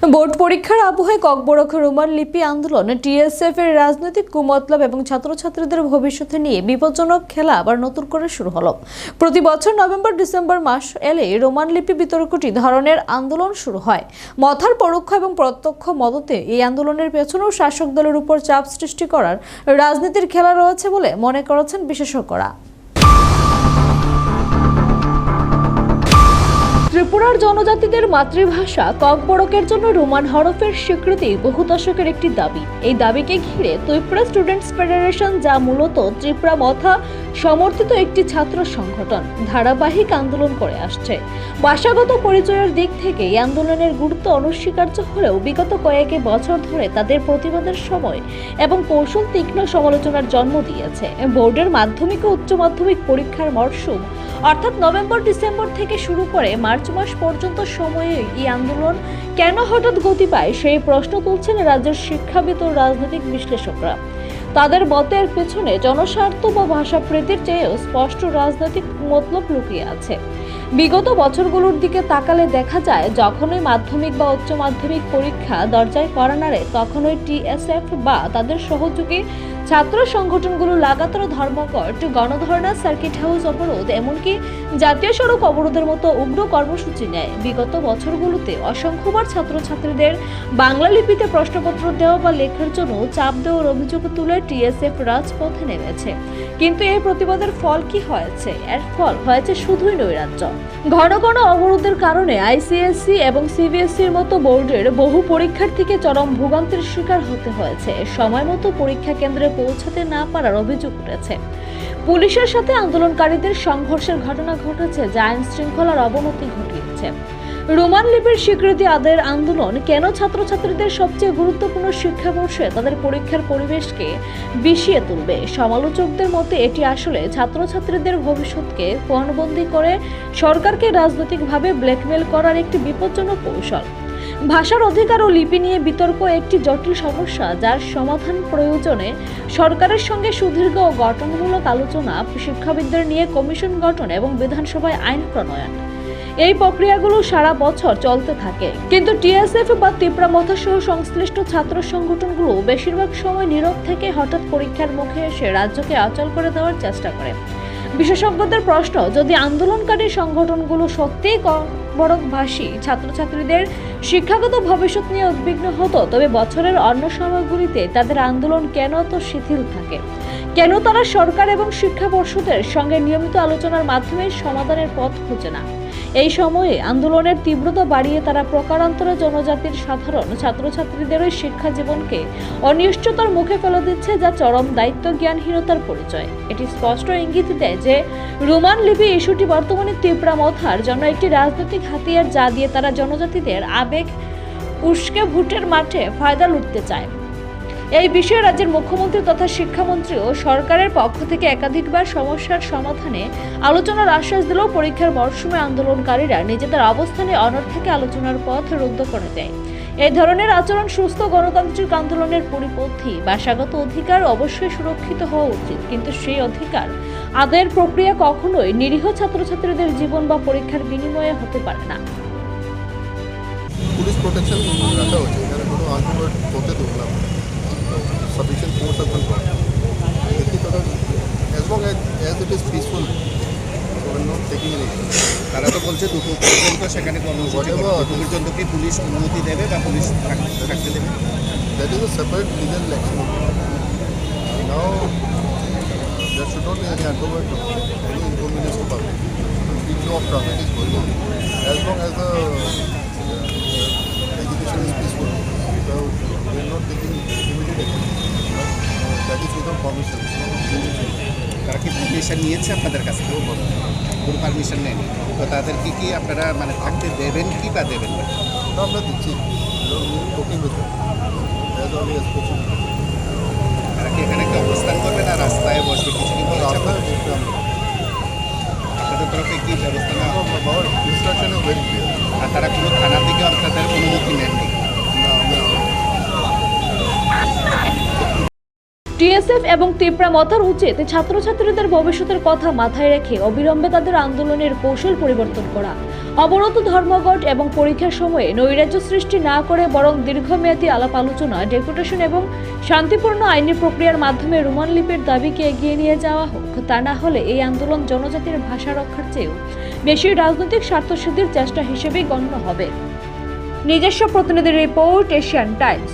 Board পরীক্ষার আবহে Kokborok Roman লিপি আন্দোলন, টিএসএফ এর রাজনৈতিক কুমতলব এবং ছাত্রছাত্রীদের ভবিষ্যতে নিয়ে বিপজ্জনক খেলা আবার নতুন করে শুরু হলো। প্রতি বছর নভেম্বর, ডিসেম্বর মাস এলে রোমান লিপি বিতর্কটি ধরনের আন্দোলন শুরু হয়। মথার পরোক্ষ এবং প্রত্যক্ষ মদতে এই আন্দোলনের পেছনেও শাসক দলের উপর চাপ সৃষ্টি করার রাজনীতির খেলা রয়েছে বলে মনে করেছেন বিশেষজ্ঞরা। ত্রিপুরার জনজাতিদের মাতৃভাষা ককবরকের জন্য রোমান হরফের স্বীকৃতি বহু দশকের একটি দাবি। এই দাবিকে ঘিরে ত্রিপুরা স্টুডেন্টস ফেডারেশন যা মূলত ত্রিপুরা মথা সমর্থিত একটি ছাত্র সংগঠন ধারাবাহিক আন্দোলন করে আসছে। ভাষাগত পরিচয়ের দিক থেকে এই আন্দোলনের গুরুত্ব অনস্বীকার্য হলেও বিগত কয়েক বছর ধরে তাদের প্রতিবাদের সময় এবং কৌশল তীক্ষ্ণ সমালোচনার জন্ম দিয়েছে। বোর্ডের মাধ্যমিক ও উচ্চ মাধ্যমিক পরীক্ষার মরশুম অর্থাৎ নভেম্বর ডিসেম্বর থেকে শুরু করে মার্চ মাস পর্যন্ত সময়ে এই আন্দোলন কেন হঠাৎ গতি পায় সেই প্রশ্ন তুলছেন রাজ্যের শিক্ষাবিদ ও রাজনৈতিক বিশ্লেষকরা। তাদের মতের পেছনে জনস্বার্থ বা ভাষাপ্রীতির চেয়েও স্পষ্ট রাজনৈতিক মতলব লুকিয়ে আছে। বিগত বছরগুলোর দিকে তাকালে দেখা যায়, যখনই মাধ্যমিক বা উচ্চ মাধ্যমিক পরীক্ষা দরজায় করা নাড়ে তখনই টিএসএফ বা তাদের সহযোগী ছাত্র সংগঠনগুলো লাগাতার ধর্মঘট, গণধর্ণা সার্কিট হাউস অবরোধ, এমনকি জাতীয় সড়ক অবরোধের মতো উগ্র কর্মসূচি নেয়। বিগত বছরগুলোতে অসংখ্যবার ছাত্রছাত্রীদের বাংলা লিপিতে প্রশ্নপত্র দেওয়া বা লেখার জন্য চাপ দেওয়ার অভিযোগ তুলে টিএসএফ রাজপথে নেমেছে। কিন্তু এই প্রতিবাদের ফল কি হয়েছে? এর ফল হয়েছে শুধুই নৈরাজ্য। ঘন ঘন অবরোধের কারণে আইসিএসসি এবং সিবিএসসির মতো বোর্ডের বহু পরীক্ষার্থীকে চরম ভোগান্তির শিকার হতে হয়েছে। সময় মতো পরীক্ষা কেন্দ্রে পৌঁছাতে না পারার অভিযোগ উঠেছে। পুলিশের সাথে আন্দোলনকারীদের সংঘর্ষের ঘটনা ঘটেছে, যা আইন শৃঙ্খলার অবনতি ঘটিয়েছে। রোমান লিপির স্বীকৃতি আদায়ের আন্দোলন কেন ছাত্রছাত্রীদের সবচেয়ে গুরুত্বপূর্ণ শিক্ষা শিক্ষাবর্ষে তাদের পরীক্ষার পরিবেশকে বিষিয়ে তুলবে? সমালোচকদের মতে, এটি আসলে ছাত্রছাত্রীদের ভবিষ্যৎকে পণবন্দি করে সরকারকে রাজনৈতিকভাবে ব্ল্যাকমেল করার একটি বিপজ্জনক কৌশল। ভাষার অধিকার ও লিপি নিয়ে বিতর্ক একটি জটিল সমস্যা যার সমাধান প্রয়োজনে সরকারের সঙ্গে সুদীর্ঘ ও গঠনমূলক আলোচনা, শিক্ষাবিদদের নিয়ে কমিশন গঠন এবং বিধানসভায় আইন প্রণয়ন। এই প্রক্রিয়াগুলো সারা বছর চলতে থাকে। কিন্তু টিএসএফ বা তিপ্রা সহ সংশ্লিষ্ট ছাত্র সংগঠনগুলো বেশিরভাগ সময় নীরব থেকে হঠাৎ পরীক্ষার মুখে এসে রাজ্যকে অচল করে দেওয়ার চেষ্টা করে। বিশেষজ্ঞদের প্রশ্ন, যদি আন্দোলনকারী সংগঠনগুলো সত্যিই বরকভাষী ছাত্রছাত্রীদের শিক্ষাগত ভবিষ্যৎ নিয়ে উদ্বিগ্ন হতো, তবে বছরের অন্য সময়গুলিতে তাদের আন্দোলন কেন তো শিথিল থাকে? কেন তারা সরকার এবং শিক্ষা পর্ষদের সঙ্গে নিয়মিত আলোচনার মাধ্যমে সমাধানের পথ খুঁজে না? এই সময়ে আন্দোলনের তীব্রতা বাড়িয়ে তারা প্রকারান্তরে জনজাতির সাধারণ ছাত্রছাত্রীদের ওই শিক্ষা জীবনকে অনিশ্চয়তার মুখে ফেলে দিচ্ছে যা চরম দায়িত্ব জ্ঞানহীনতার পরিচয়। এটি স্পষ্ট ইঙ্গিত দেয় যে রোমান লিপি ইস্যুটি বর্তমানে তীব্রা মথার জন্য একটি রাজনৈতিক হাতিয়ার যা দিয়ে তারা জনজাতিদের আবেগ, উস্কে ভোটের মাঠে ফায়দা লুটতে চায়। এই বিষয়ে রাজ্যের মুখ্যমন্ত্রী তথা শিক্ষামন্ত্রীও সরকারের পক্ষ থেকে একাধিকবার সমস্যার সমাধানে আলোচনার আশ্বাস দিলেও পরীক্ষার মরশুমে আন্দোলনকারীরা নিজেদের অবস্থানে অনর থেকে আলোচনার পথ রুদ্ধ করে দেয়। এই ধরনের আচরণ সুস্থ গণতান্ত্রিক আন্দোলনের পরিপন্থী, ভাষাগত অধিকার অবশ্যই সুরক্ষিত হওয়া উচিত, কিন্তু সেই অধিকার আদায়ের প্রক্রিয়া কখনোই নিরীহ ছাত্রছাত্রীদের জীবন বা পরীক্ষার বিনিময়ে হতে পারে না। পুলিশ প্রোটেকশন রাখা এখানে কোনো আর্গুমেন্ট হতে দেবো sufficient force has been brought as long as it is peaceful not taking any তারা তো বলছে দুপুর পর্যন্ত সেখানে কর্মসূচি। দুপুর পর্যন্ত কি পুলিশ অনুমতি দেবে বা পুলিশ থাকতে দেবে that is a separate legal action now there should not be any untoward any inconvenience to public free flow of traffic is going on as long as the uh, execution is peaceful so we are not taking immediate action that is without permission তারা কি permission নিয়েছে আপনাদের কাছে কোনো permission নেয়নি তো তাদেরকে কি আপনারা মানে থাকতে দেবেন কি বা দেবেন না? না আমরা দিচ্ছি। তারা কি এখানে কি অবস্থান করবে না? রাস্তায় বসবে কিছু কি আপনাদের? তরফে কি ব্যবস্থা নেওয়া আর তারা কোনো থানা থেকে আপনাদের অনুমতি নেননি না আমরা টিএসএফ এবং তিপ্রা মথার উচিত ছাত্রছাত্রীদের ভবিষ্যতের কথা মাথায় রেখে অবিলম্বে তাদের আন্দোলনের কৌশল পরিবর্তন করা। অবরত ধর্মঘট এবং পরীক্ষার সময়ে নৈরাজ্য সৃষ্টি না করে বরং দীর্ঘমেয়াদী আলাপ আলোচনা, ডেপুটেশন এবং শান্তিপূর্ণ আইনি প্রক্রিয়ার মাধ্যমে রোমান লিপির দাবিকে এগিয়ে নিয়ে যাওয়া হোক, তা না হলে এই আন্দোলন জনজাতির ভাষা রক্ষার চেয়েও বেশি রাজনৈতিক স্বার্থসিদ্ধির চেষ্টা হিসেবেই গণ্য হবে। নিজস্ব প্রতিনিধি রিপোর্ট, এশিয়ান টাইমস।